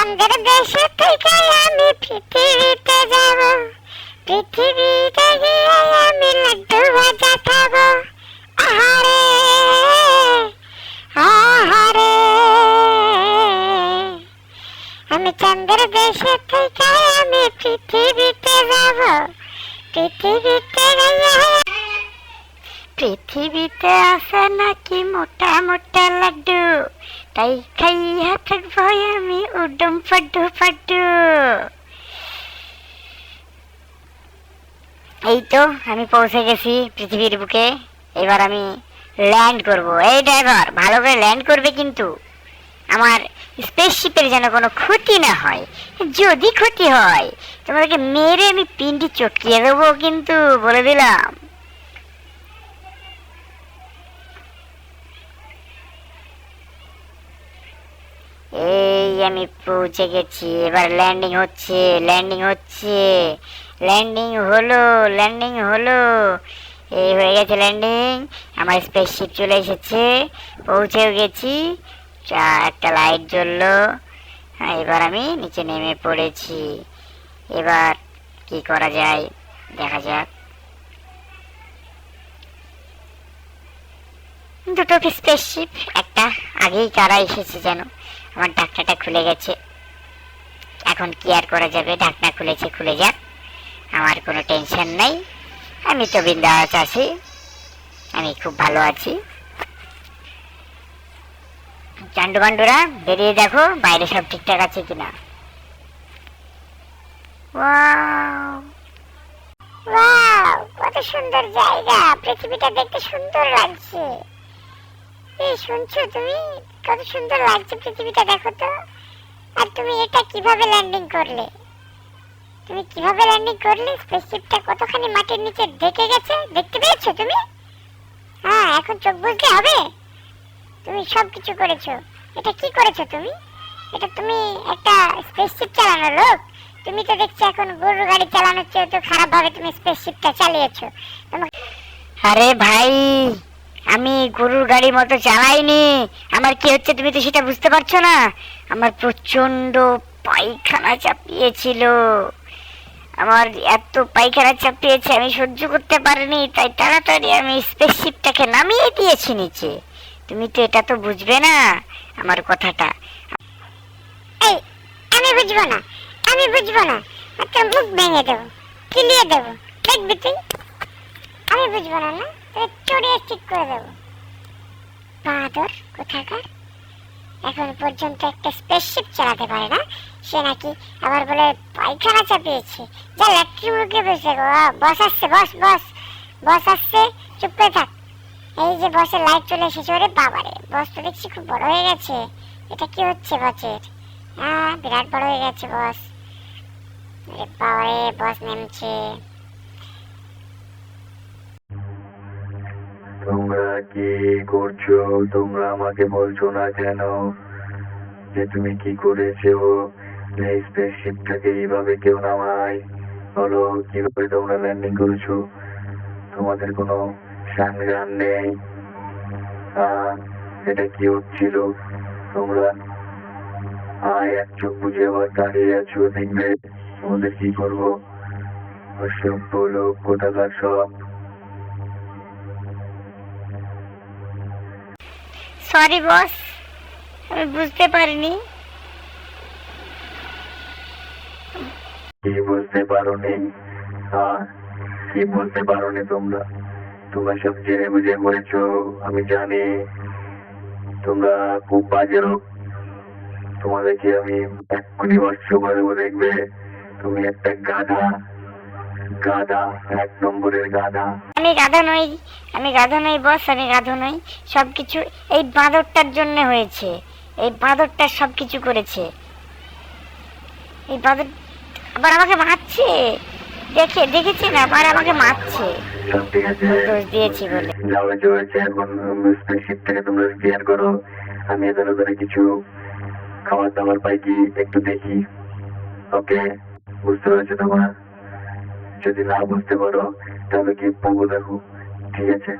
চাঁদের দেশে থেকে আমি পৃথিবীতে যাব। পৃথিবীতে গিয়ে আমি লাড্ডু ভাজা খাব। আহারে আহারে। আমি চাঁদের দেশে থেকে আমি পৃথিবীতে যাব। পৃথিবীতে পৃথিবীতে আছে নাকি মোটা মোটা লাড্ডু? তাই খাইয়া থাকব আমি উডম পাড্ডু পাড্ডু এই তো, আমি পৌঁছে গেছি পৃথিবীর বুকে। এবার আমি ল্যান্ড করব। এই ড্রাইভার ভালো করে ল্যান্ড করবে কিন্তু। আমার স্পেসশিপের যেন কোনো ক্ষতি না হয়। যদি ক্ষতি হয় তোমাদেরকে মেরে আমি পিন্ডি চটকিয়ে দেবো কিন্তু, বলে দিলাম। এই, আমি পৌঁছে গেছি। এবার ল্যান্ডিং হচ্ছে ল্যান্ডিং হচ্ছে। ল্যান্ডিং হলো ল্যান্ডিং হলো। এই হয়ে গেছে ল্যান্ডিং আমার স্পেসশিপ চলে এসেছে। পৌঁছেও গেছি। একটা লাইট জ্বললো। হ্যাঁ এবার আমি নিচে নেমে পড়েছি। এবার কি করা যায়? দেখা যাক। দুটো স্পেসশিপ একটা আগেই কারা এসেছে যেন। আমার ঢাকনাটা খুলে গেছে। এখন কি আর করা যাবে? ঢাকনা খুলেছে, খুলে যাক। আমার কোনো টেনশন নেই। আমি তো বিন্দাস আছি। আমি খুব ভালো আছি। চান্ডু বান্ডুরা বেরিয়ে দেখো, বাইরে সব ঠিকঠাক আছে কিনা। কত সুন্দর জায়গা। পৃথিবীটা দেখতে সুন্দর লাগছে। এই শুনছো তুমি? কত সুন্দর লাগছে পৃথিবীটা, দেখো তো। আর তুমি এটা কীভাবে ল্যান্ডিং করলে? তুমি কীভাবে ল্যান্ডিং করলে? স্পেসশিপটা কতখানি মাটির নিচে ঢেকে গেছে? দেখতে পেয়েছ তুমি? হ্যাঁ এখন চোখ বুঝলে হবে। তুমি সব কিছু করেছ। এটা কি করেছ তুমি? এটা তুমি একটা স্পেসশিপ চালানো লোক? তুমি তো দেখছি এখন গরুর গাড়ি চালানোর চেয়ে তো খারাপ ভাবে তুমি স্পেসশিপটা চালিয়েছো। তোমাকে আরে ভাই আমি গরুর গাড়ির মতো চালাইনি। আমার কি হচ্ছে তুমি তো সেটা বুঝতে পারছ না? আমার প্রচণ্ড পায়খানা চাপিয়েছিল। আমার এত পায়খানা চাপিয়েছে, আমি সহ্য করতে পারিনি, তাই তাড়াতাড়ি আমি স্পেসশিপটাকে নামিয়ে দিয়েছি নিচে। তুমি তো এটা তো বুঝবে না, আমার কথাটা। এই, আমি বুঝব না, আমি বুঝব না। তোর মুখ ভেঙে দেবো, কিলিয়ে দেবো। দেখবি তুই? আমি বুঝব না না? চড়িয়ে ঠিক করে দেবো। বাহাদুর, কোথাকার? এখন পর্যন্ত একটা স্পেসশিপ চালাতে পারে না। সে নাকি আবার বলে পায়খানা চাপিয়েছে। যা ল্যাট্রিন মুখে বসে বস আসছে, বস বস বস আসছে, চুপ করে থাক। এই যে বসের লাইট চলে এসেছে ওরে বাবারে, বস তো দেখছি খুব বড় হয়ে গেছে। এটা কি হচ্ছে বসের? হ্যাঁ বিরাট বড় হয়ে গেছে বস। বাবারে, বস নেমছে। তোমরা কি করছ? তোমরা আমাকে বলছো না কেন? যে তুমি কি করেছ? এই স্পেসশিপটাকে এইভাবে কেউ নামায়? বলো, কীভাবে তোমরা ল্যান্ডিং করেছ? তোমাদের কোনো সংগ্রাম নেই। এটা কি হচ্ছিল? তোমরা আয় এক চোখ বুঝে আবার দাঁড়িয়ে আছো, দেখবে? তোমাদের কি করব? অসভ্য লোক, কোথাকার সব? সরি বস আমি বুঝতে পারিনি। বুঝতে কি তোমরা? তোমরা সব জেনে বুঝে করেছ আমি জানি। তোমরা খুব বাজে লোক। তোমাদেরকে আমি এক্ষুনি করে দেখবে। তুমি একটা গাধা। গাধা এক নম্বরের গাধা। আমি গাধা নই আমি গাধা নই বস আমি গাধা নই। সব কিছু এই বাঁদরটার জন্য হয়েছে। এই বাঁদরটা সব কিছু করেছে। এই বাঁদর আবার আমাকে মারছে। দেখে দেখেছেন আবার আমাকে মারছে। দোষ দিয়েছি বলে। যা হয়েছে হয়েছে এখন স্পেসশিপ থেকে তোমরা ক্লিয়ার করো। আমি এদের ওদের কিছু খাবার দাবার পাই কি একটু দেখি। ওকে? বুঝতে পেরেছ তোমার? যদি না বুঝতে পারো তাহলে কি পঙ্গু দেখো ঠিক আছে?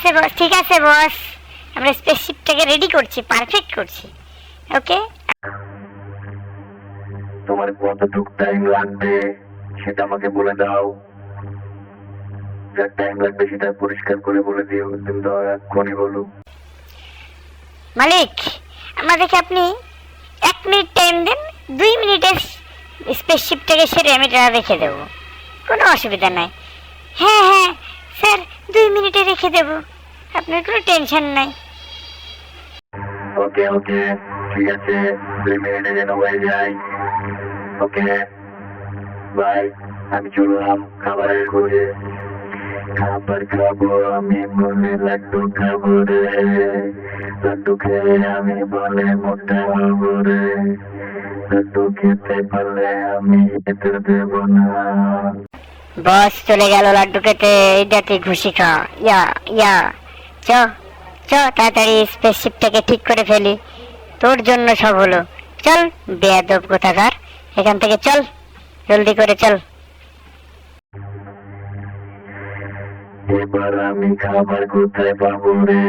সে বস ঠিক আছে বস। আমরা স্পেসশিপটাকে রেডি করছি পারফেক্ট করছি। ওকে তোমার কতটুক টাইম লাগবে সেটা আমাকে বলে দাও। যা টাইম লাগবে সেটা পরিষ্কার করে বলে দিও তুমি তো এক্ষুনি বলো। মালিক আমাদেরকে আপনি এক মিনিট টাইম দেন দুই মিনিটের স্পেসশিপটাকে সেরে আমি এটা রেখে দেবো। কোনো অসুবিধা নাই। হ্যাঁ হ্যাঁ স্যার, দুই মিনিটে রেখে দেবো। আপনার কোনো টেনশন নাই। ওকে ওকে, ঠিক আছে, দুই মিনিটে যেন হয়ে যায়। ওকে, বাই, আমি চললাম খাবারের খোঁজে। খাবার খাব, আমি মনে লাড্ডু খাব রে। লাড্ডু খেয়ে আমি বলে মোটা হব রে। বস চলে গেল লাড্ডু খেতে এইটাতে ঘুষি খা। ইয়া ইয়া। চ চ, তাড়াতাড়ি স্পেসশিপটাকে ঠিক করে ফেলি। তোর জন্য সব হলো। চল, বেয়াদব কোথাকার। এখান থেকে চল, জলদি করে চল। এবার আমি খাবার কোথায় পাবো রে?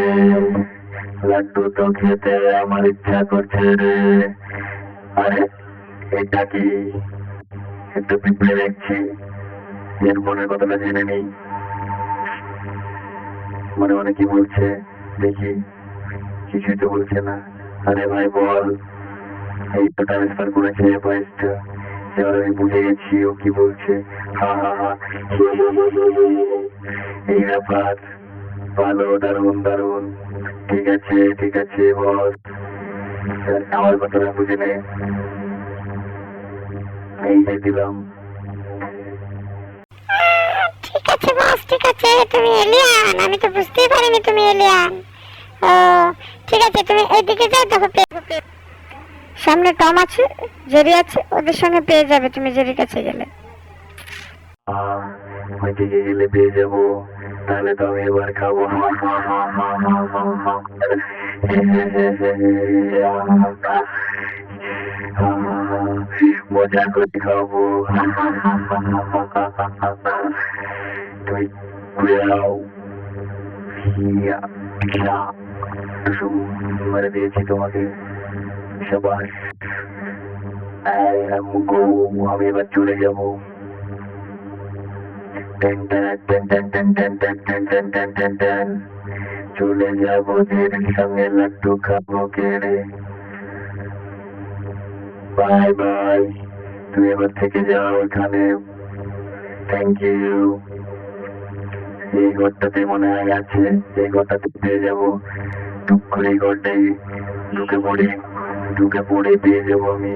লাড্ডু তো খেতে আমার ইচ্ছা করছে রে। আরে এটা কি একটু পিঁপড়ে দেখছি। এর মনের কথাটা জেনে নেই। মনে মনে কি বলছে, দেখি, কিছুই তো বলছে না। আরে ভাই, বল। এই তো ট্রান্সফার করেছে ভয়েসটা এবার আমি বুঝে গেছি ও কি বলছে। হা হা হা। এই ব্যাপার। ভালো, দারুণ দারুণ। ঠিক আছে ঠিক আছে বস ঠিক আছে, বস, ঠিক আছে, তুমি এলিয়ান। আমি তো বুঝতেই পারিনি তুমি এলিয়ান ও, ঠিক আছে, তুমি এইদিকে যাও, দেখো সামনে টম আছে, জেরি আছে, ওদের সঙ্গে পেয়ে যাবে, তুমি জেরির কাছে গেলে। ওইদিকে গেলে পেয়ে যাব। তাহলে তো আমি এবার খাব। মজা করে খাব। তুই মেরে দিয়েছি তোমাকে। সবাই আমি এবার চলে যাব। চলে যাব জেরির সঙ্গে লাড্ডু খাব কেড়ে। বাই বাই তুই এবার থেকে যাও এখানে। থ্যাংক ইউ এই ঘরটাতে মনে হয় আছে, এই ঘরটাতে পেয়ে যাব। টুক করে এই ঘরটাই। ঢুকে পড়ি। ঢুকে পড়ে পেয়ে যাব আমি।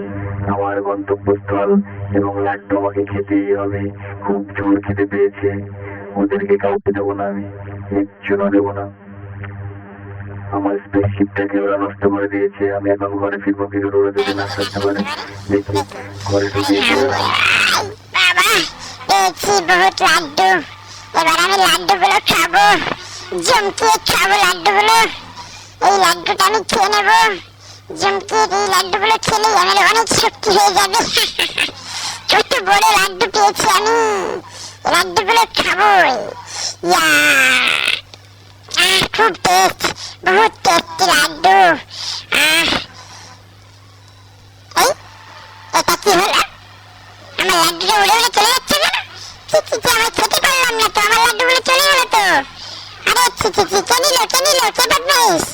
আমার গন্তব্যস্থল এবং লাড্ডু আমাকে খেতেই হবে। খুব জোর খেতে পেয়েছে। ওদেরকে কাউকে দেবো না আমি। একজনও দেবো না। আমার স্পেসশিপটাকে ওরা নষ্ট করে দিয়েছে। আমি এখন ঘরে ফিরবো কি করে? ওরা যদি না থাকতে পারে দেখি। ঘরে ঢুকে বাবা পেয়েছি বহুত লাড্ডু। এবার আমি লাড্ডুগুলো খাব। জমকিয়ে খাব এই লাড্ডুটা আমি খেয়ে নেব। জমকিয়ে এই লাড্ডুগুলো খেলে আমার অনেক শক্তি হয়ে যাবে। কত বড় লাড্ডু পেয়েছি আমি। লাড্ডুগুলো খাব ইয়া। আহ খুব টেস্ট বহুত টেস্টি লাড্ডু। আহ। এই এটা কি হলো? আমার লাড্ডুটা উড়ে উড়ে চলে যাচ্ছে না? ছি ছি ছি আমার খেতে পারলাম না তো আমার লাড্ডুগুলো চলে গেল তো। আরে ছি ছি কে নিল কে নিল কে বদমাইশ?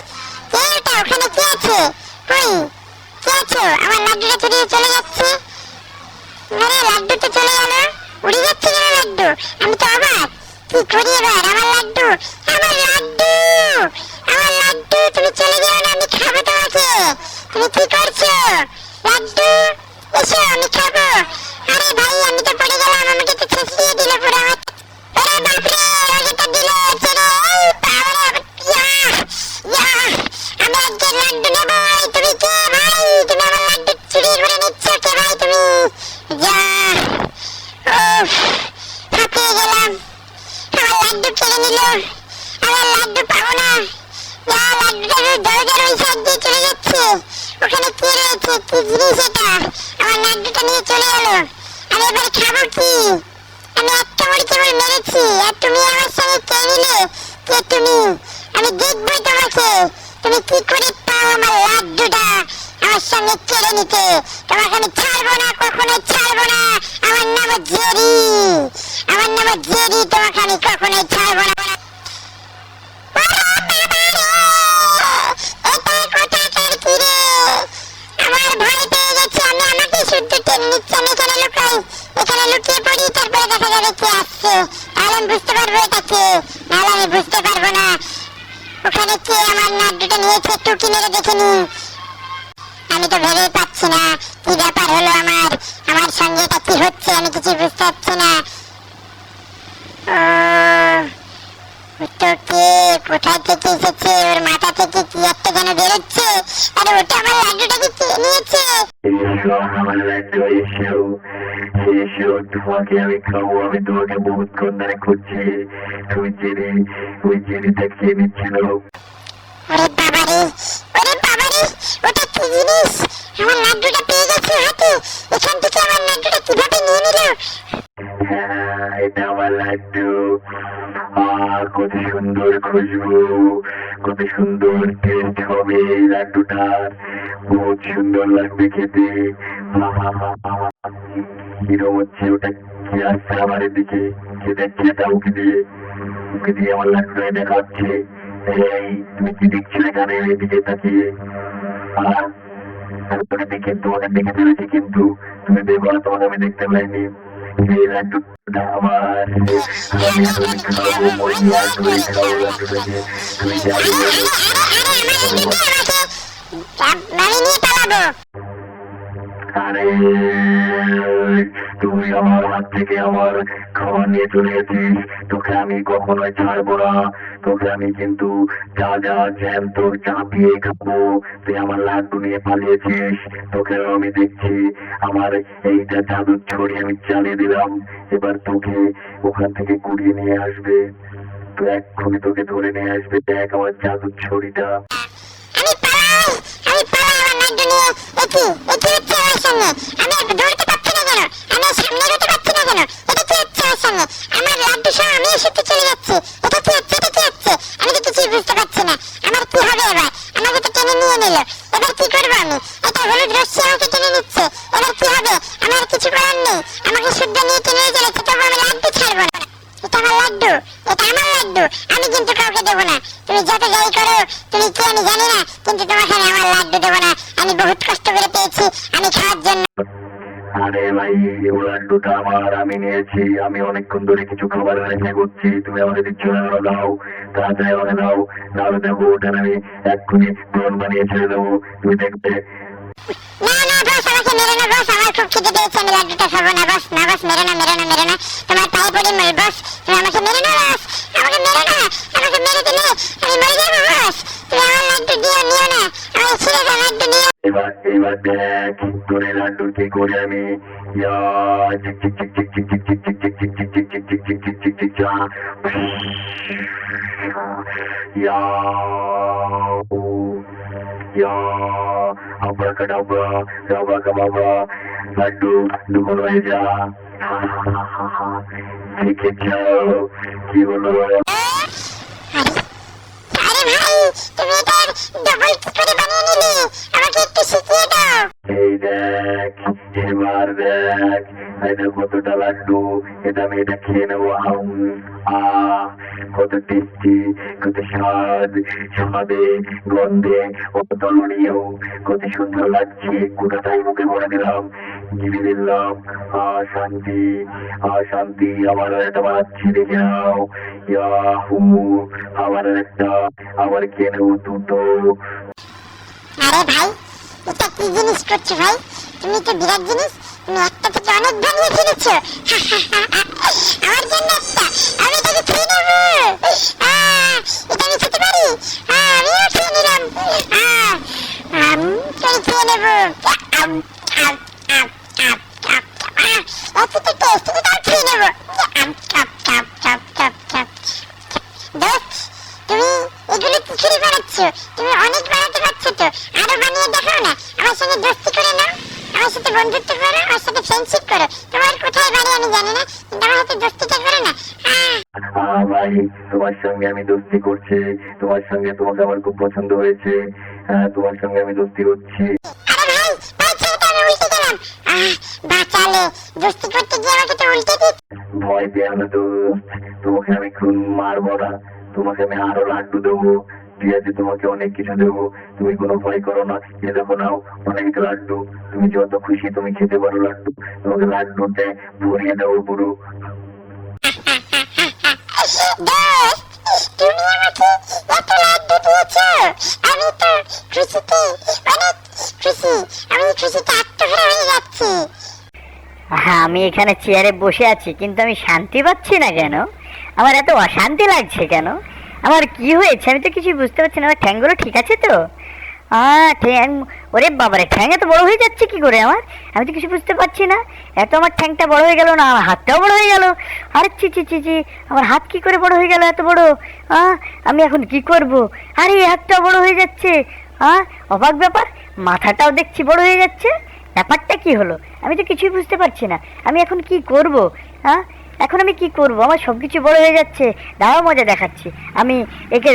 কে এটা? ওখানে কে আছে? কই কে আছো আমার লাড্ডুটা চুরি চলে যাচ্ছে। আরে, লাড্ডু তো চলে গেল। উড়ে যাচ্ছে কেন লাড্ডু? আমি তো অবাক। কি করি এবার? আমার লাড্ডু? আমার লাড্ডু! আমার লাড্ডু, তুমি চলে যাও না, আমি খাব তোমাকে। তুমি কি করছ লাড্ডু এসো আমি খাব আরে ভাই আমি তো পড়ে গেলাম আমাকে তো ছেঁচিয়ে দিল পুরো আমার আরে বাপরে আমাকে তো দিল ছেড়ে এই পাওয়ারে ইয়া ইয়া আমি আজকে লাড্ডু নেব এই তুমি কে ভাই তুমি আমার লাড্ডু চুরি করে নিচ্ছ কে ভাই তুমি যা উফ হাঁপিয়ে গেলাম আমার লাড্ডু কেড়ে নিল আমার লাড্ডু পাবো না যা লাড্ডুটা দরজার ওই সাইড দিয়ে চলে যাচ্ছে ওখানে কি রয়েছে? কি জিনিস এটা? আমার লাড্ডুটা নিয়ে চলে গেল আমি এবার খাব কি? আমি একটা মুড়ি কেবল মেরেছি। আর তুমি আমার সঙ্গে কে নিলে? কে তুমি? আমি দেখব তোমাকে। তুমি কি করে পাও আমার লাড্ডুটা? আমার সঙ্গে কেড়ে নিতে। তোমাকে আমি ছাড়বো না কখনো ছাড়বো না। আমার নাম জেরি। আমার নাম জেরি। তোমাকে আমি কখনো ছাড়বো না। শুদ্ধ টেনে নিচ্ছে লুকাই এখানে লুকিয়ে পড়ি, তারপরে দেখা যাবে কে আসছে। তাহলে আমি বুঝতে পারব এটা কে। নাহলে আমি বুঝতে পারব না। ওখানে কে আমার নাড্ডুটা নিয়েছে টুকি মেরে দেখে নি আমি তো ভেবেই পাচ্ছি না কি ব্যাপার হলো আমার। আমার সঙ্গে এটা হচ্ছে আমি কিছু বুঝতে পারছি না। তো কে? কোথা থেকে এসেছে? ওর মাথা থেকে কি একটা যেন বেরোচ্ছে? আর ওটা আমার লাড্ডুটাকে কে নিয়েছে? আমার লাড্ডু এসো এসো তোমাকে আমি খাব আমি তোমাকে বহুক্ষণ ধরে খুঁজছি তুমি জেনে ওই জেনেটা খেয়ে নিচ্ছিল ওরে বাবারে ওরে বাবারে, ওটা কি জিনিস? আমার লাড্ডুটা পেয়ে গেছে হাতে। এখান থেকে আমার লাড্ডুটা কীভাবে নিয়ে নিল? হ্যাঁ, এটা লাড্ডু। কত সুন্দর খুশবু কত সুন্দর টেস্ট হবে এই লাড্ডুটার বহুত সুন্দর লাগবে খেতে। কিরম হচ্ছে ওটা কি আসছে আমার দিকে খেতে খেতে ওকে দিয়ে? ওকে দিয়ে আমার লাড্ডুটা দেখাচ্ছে। এই তুমি কি দেখছ এখানে এদিকে তাকিয়ে? আহ আমি দেখে তোমাকে দেখে ফেলেছি কিন্তু। তুমি দেখো তোমাকে আমি দেখতে পাইনি। লাড্ডুটা আমি নিয়ে পালাবো আরে, তুই আমার হাত থেকে আমার খাবার নিয়ে চলে গেছিস তোকে আমি কখনোই ছাড়বো না। তোকে আমি কিন্তু যা যা জ্যাম তোর চাপিয়ে খাব। তুই আমার লাড্ডু নিয়ে পালিয়েছিস। তোকে আমি দেখছি। আমার এইটা জাদুর ছড়ি আমি চালিয়ে দিলাম। এবার তোকে ওখান থেকে কুড়িয়ে নিয়ে আসবে। তো এক্ষুনি তোকে ধরে নিয়ে আসবে। দেখ আমার জাদুর ছড়িটা। আমি পালাই আমি পালাই আমার লাড্ডু নিয়ে। আমার সঙ্গে। আমি দৌড়তে পারছি না কেন? আমি সামনে এগোতে পারছি না কেন? এটা কি হচ্ছে আমার সঙ্গে? আমার লাড্ডু সহ আমি এসেতে চলে যাচ্ছি। এটা কি হচ্ছে? এটা কি হচ্ছে? আমি তো কিছুই বুঝতে পারছি না। আমার কি হবে এবার? আমাকে তো টেনে নিয়ে নিল। এবার কি করব আমি? এটা হলুদ রশ্মি আমাকে টেনে নিচ্ছে। এবার কি হবে? আমার কিছু করার নেই। আমাকে শুদ্ধ নিয়ে টেনে চলেছে। তবু আমি লাড্ডু ছাড়বো না। এটা আমার লাড্ডু। এটা আমার লাড্ডু। আমি কিন্তু কাউকে দেবো না। তুমি যত যাই করো, তুমি কি আমি জানি না, কিন্তু তোমাকে আমি আমার লাড্ডু দেবো না। আমি বহুত কষ্ট করে পেয়েছি আমি খাওয়ার জন্য। আরে ভাই ও লাড্ডুটা আমার আমি নিয়েছি আমি অনেকক্ষণ ধরে কিছু খাবার রেখে করছি তুমি আমাকে দিচ্ছ না দাও, দাও তাড়াতাড়ি আমাকে দাও নাহলে দেখো ওটা আমি এক্ষুনি ড্রোন বানিয়ে ছেড়ে দেবো তুমি দেখবে। না না বস আমাকে মেরো না বস আমার খুব খিদে পেয়েছে আমি লাড্ডুটা খাব না বস না বস মেরো না মেরো না মেরো না তোমার পায়ে পড়ি মর বস তুমি আমাকে মেরো না বস আমাকে মেরো না আমাকে মেরে দিলে আমি চিক চিক চিক চা ইয়া ইয়া আব্রাকাডাব্রা রাবাকাবাবা লাড্ডু দুগুণ হয়ে যা কি হলো আরে ভাই, তুমি এটা ডবল কি করে বানিয়ে নিলে। আমাকে একটু শিখিয়ে কতটা লাড্ডু এটা আমি এটা খেয়ে নেব আম আ, কত টেস্টি, কত স্বাদ, স্বাদে, গন্ধে অতলনীয় কত সুন্দর লাগছে গোটাটাই মুখে ভরে দিলাম। গিলে দিলাম আ, শান্তি আ, শান্তি, আমার একটা বানাচ্ছি দেখে নাও। ইয়াহু, আমার একটা আবার খেয়ে নেব দুটো। আরে ভাই, এটা কি জিনিস করছ ভাই? তুমি তো বিরাট জিনিস। একটা থেকে অনেক বানিয়ে ফেলেছো। আমার জন্য একটা আমি তাকে খেয়ে নেব আহ, এটা আমি খেতে পারি আহ, আমিও খেয়ে নিলাম আহ, আম, আমি খেয়ে নেব আম, আম, আম, আম, আম, আহ, এত তো টেস্ট এটাও খেয়ে নেব আম, আম, আম, আম, আম, আম। দোস্ত তুমি এগুলো কি করে বানাচ্ছ তুমি অনেক বানাতে পারছ তো আরও বানিয়ে দেখাও না আমার সঙ্গে দোস্তি করে নাও আমার সাথে বন্ধুত্ব করো আমার সাথে ফ্রেন্ডশিপ করো। তোমার কোথায় বাড়ি আমি জানি না কিন্তু আমার সাথে দোস্তিটা করো না। আহ! ভাই তোমার সঙ্গে আমি দোস্তি করছি। তোমার সঙ্গে তোমাকে আমার খুব পছন্দ হয়েছে। হ্যাঁ তোমার সঙ্গে আমি দোস্তি করছি। আমি ভয় পেও না দোস্ত তোমাকে আমি খুন মারবো না। তোমাকে আমি আরও লাড্ডু দেবো। আছে তোমাকে অনেক কিছু দেবো তুমি কোনো ভয় করো না। এ দেখো নাও অনেক লাড্ডু। তুমি যত খুশি তুমি খেতে পারো লাড্ডু। তোমাকে লাড্ডুতে ভরিয়ে দেবো পুরো তুমি আমাকে এত লাড্ডু দিয়েছ? আমি তো খুশিতে অনেক খুশি। আমি খুশিতে আত্মহারা হয়ে যাচ্ছি। আমি এখানে চেয়ারে বসে আছি কিন্তু আমি শান্তি পাচ্ছি না কেন? আমার এত অশান্তি লাগছে কেন? আমার কি হয়েছে? আমি তো কিছু বুঝতে পারছি না। আমার ঠ্যাংগুলো ঠিক আছে তো? আহ ঠ্যাং ওরে বাবারে, ঠ্যাং এত বড় হয়ে যাচ্ছে কি করে আমার? আমি তো কিছু বুঝতে পারছি না। এত আমার ঠ্যাংটা বড় হয়ে গেল না, আমার হাতটাও বড় হয়ে গেল। আরে চি চি চি চি আমার হাত কি করে বড় হয়ে গেল এত বড়? আহ আমি এখন কি করব? আরে হাতটাও বড় হয়ে যাচ্ছে। আহ অবাক ব্যাপার, মাথাটাও দেখছি বড় হয়ে যাচ্ছে। ব্যাপারটা কি হলো? আমি তো কিছুই বুঝতে পারছি না। আমি এখন কি করব? হ্যাঁ এখন আমি কি করব? আমার সব কিছু বড় হয়ে যাচ্ছে। দাঁড়াও মজা দেখাচ্ছি। আমি একে,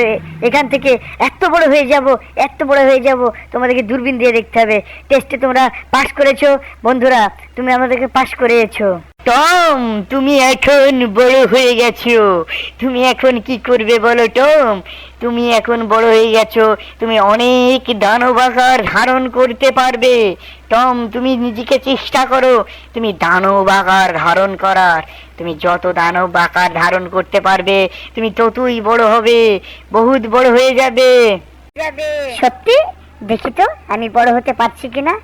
এখান থেকে এত বড় হয়ে যাব, এত বড় হয়ে যাব। তোমাদেরকে দূরবীন দিয়ে দেখতে হবে। টেস্টে তোমরা পাশ করেছ। বন্ধুরা, তুমি আমাদেরকে পাশ করেছ টম, তুমি এখন বড় হয়ে গেছো। তুমি এখন কি করবে বলো, টম? তুমি এখন বড় হয়ে গেছো। তুমি অনেক দানব আকার ধারণ করতে পারবে। টম তুমি নিজেকে চেষ্টা করো। তুমি দানব আকার ধারণ করার। তুমি যত দানব আকার ধারণ করতে পারবে তুমি ততই বড় হবে বহুত বড় হয়ে যাবে। সত্যি? দেখি তো আমি বড় হতে পারছি কিনা?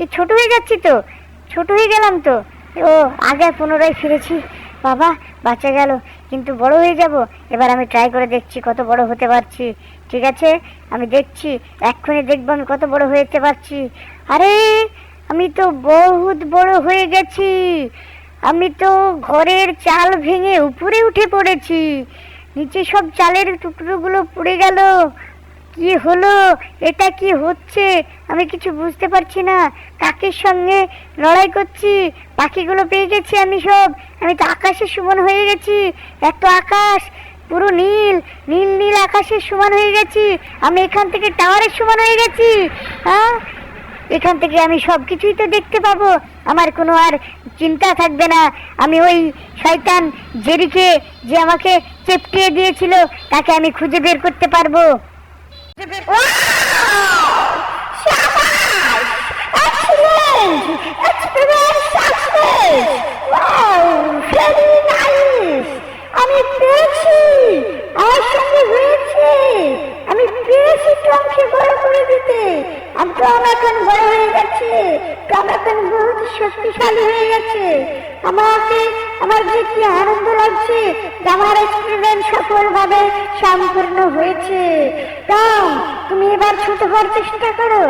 এই ছোট হয়ে যাচ্ছি তো ছোট হয়ে গেলাম তো। ও আগে পুনরায় ফিরেছি। বাবা বাঁচা গেল কিন্তু বড় হয়ে যাব। এবার আমি ট্রাই করে দেখছি কত বড় হতে পারছি। ঠিক আছে? আমি দেখছি, এক্ষুনি দেখব আমি কত বড় হতে পারছি। আরে, আমি তো বহুত বড় হয়ে গেছি। আমি তো ঘরের চাল ভেঙে উপরে উঠে পড়েছি। নিচে সব চালের টুকরোগুলো পড়ে গেল। কি হলো? এটা কি হচ্ছে? আমি কিছু বুঝতে পারছি না। কাকের সঙ্গে লড়াই করছি? পাখিগুলো পেয়ে গেছি আমি সব। আমি তো আকাশে সমান হয়ে গেছি। এত আকাশ পুরো নীল নীল নীল আকাশের সমান হয়ে গেছি। আমি এখান থেকে টাওয়ারের সমান হয়ে গেছি। হ্যাঁ? এখান থেকে আমি সব কিছুই তো দেখতে পাবো। আমার কোনো আর চিন্তা থাকবে না। আমি ওই শয়তান জেরিকে যে আমাকে চেপটিয়ে দিয়েছিল তাকে আমি খুঁজে বের করতে পারব। আমাকে আমার যে কি আনন্দ লাগছে। আমার এক্সপেরিমেন্ট সফলভাবে সম্পূর্ণ হয়েছে। টম তুমি এবার ছোট হওয়ার চেষ্টা করো।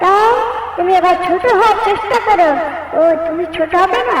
টম তুমি এবার ছোট হওয়ার চেষ্টা করো। ও, তুমি ছোট হবে না?